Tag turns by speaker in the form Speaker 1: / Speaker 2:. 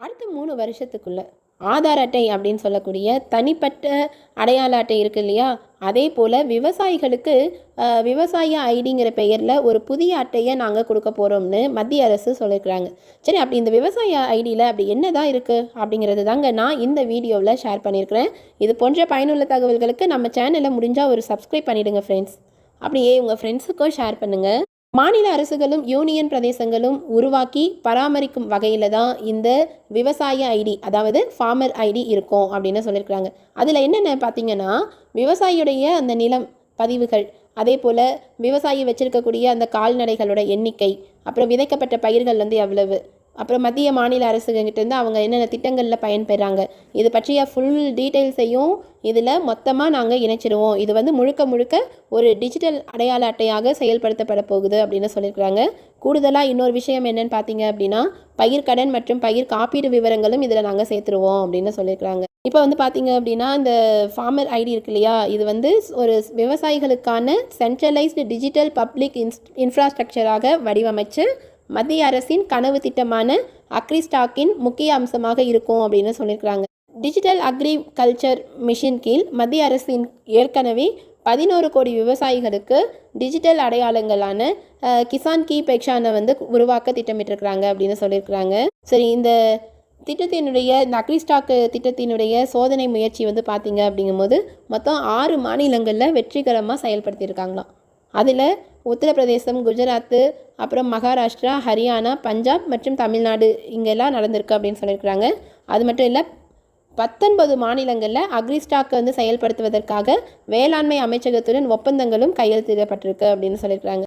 Speaker 1: அடுத்த மூணு வருஷத்துக்குள்ளே ஆதார் அட்டை அப்படின்னு சொல்லக்கூடிய தனிப்பட்ட அடையாள அட்டை இருக்கு இல்லையா? அதே போல் விவசாயிகளுக்கு விவசாய ஐடிங்கிற பெயரில் ஒரு புதிய அட்டையை நாங்கள் கொடுக்க போகிறோம்னு மத்திய அரசு சொல்லியிருக்கிறாங்க சரி அப்படி இந்த விவசாய ஐடியில் அப்படி என்ன தான் இருக்குது அப்படிங்கிறது தாங்க நான் இந்த வீடியோவில் ஷேர் பண்ணியிருக்கிறேன் இது போன்ற பயனுள்ள தகவல்களுக்கு நம்ம சேனலை முடிஞ்சால் ஒரு சப்ஸ்கிரைப் பண்ணிவிடுங்க ஃப்ரெண்ட்ஸ் அப்படியே உங்கள் ஃப்ரெண்ட்ஸுக்கும் ஷேர் பண்ணுங்கள் மாநில அரசுகளும் யூனியன் பிரதேசங்களும் உருவாக்கி பராமரிக்கும் வகையில் தான் இந்த விவசாய ஐடி அதாவது ஃபார்மர் ஐடி இருக்கும் அப்படின்னு சொல்லியிருக்கிறாங்க அதில் என்னென்ன பார்த்தீங்கன்னா விவசாயியுடைய அந்த நிலம் பதிவுகள் அதே போல் விவசாயி வச்சிருக்கக்கூடிய அந்த கால்நடைகளோட எண்ணிக்கை அப்புறம் விதைக்கப்பட்ட பயிர்கள் வந்து எவ்வளவு அப்புறம் மத்திய மாநில அரசுகிட்டேருந்து அவங்க என்னென்ன திட்டங்களில் பயன்பெறாங்க இது பற்றிய ஃபுல் டீட்டெயில்ஸையும் இதில் மொத்தமாக நாங்கள் இணைச்சிடுவோம் இது வந்து முழுக்க முழுக்க ஒரு டிஜிட்டல் அடையாள அட்டையாக செயல்படுத்தப்பட போகுது அப்படின்னு சொல்லியிருக்கிறாங்க. கூடுதலாக இன்னொரு விஷயம் என்னன்னு பார்த்தீங்க அப்படின்னா பயிர்க்கடன் மற்றும் பயிர் காப்பீடு விவரங்களும் இதில் நாங்கள் சேர்த்துருவோம் அப்படின்னு சொல்லியிருக்கிறாங்க. இப்போ வந்து பார்த்தீங்க அப்படின்னா இந்த ஃபார்மர் ஐடி இருக்கு இல்லையா? இது வந்து ஒரு விவசாயிகளுக்கான சென்ட்ரலைஸ்டு டிஜிட்டல் பப்ளிக் இன்ஸ் இன்ஃப்ராஸ்ட்ரக்சராக வடிவமைச்சு மத்திய அரசின் கனவு திட்டமான அக்ரிஸ்டாக்கின் முக்கிய அம்சமாக இருக்கும் அப்படின்னு சொல்லியிருக்கிறாங்க. டிஜிட்டல் அக்ரிகல்ச்சர் மிஷின் கீழ் மத்திய அரசின் ஏற்கனவே பதினோரு கோடி விவசாயிகளுக்கு டிஜிட்டல் அடையாளங்களான கிசான் கீ பெக்ஷானை வந்து உருவாக்க திட்டமிட்டிருக்கிறாங்க அப்படின்னு சொல்லியிருக்கிறாங்க. சரி இந்த திட்டத்தினுடைய இந்த அக்ரிஸ்டாக்கு திட்டத்தினுடைய சோதனை முயற்சி வந்து பார்த்தீங்க அப்படிங்கும்போது மொத்தம் ஆறு மாநிலங்களில் வெற்றிகரமாக செயல்படுத்தியிருக்காங்களாம். அதில் உத்தரப்பிரதேசம் குஜராத்து அப்புறம் மகாராஷ்டிரா ஹரியானா பஞ்சாப் மற்றும் தமிழ்நாடு இங்கெல்லாம் நடந்திருக்கு அப்படின்னு சொல்லியிருக்கிறாங்க. அது மட்டும் இல்லை பத்தொன்பது மாநிலங்களில் அக்ரிஸ்டாக்கை வந்து செயல்படுத்துவதற்காக வேளாண்மை அமைச்சகத்துடன் ஒப்பந்தங்களும் கையெழுத்திடப்பட்டிருக்கு அப்படின்னு சொல்லியிருக்கிறாங்க.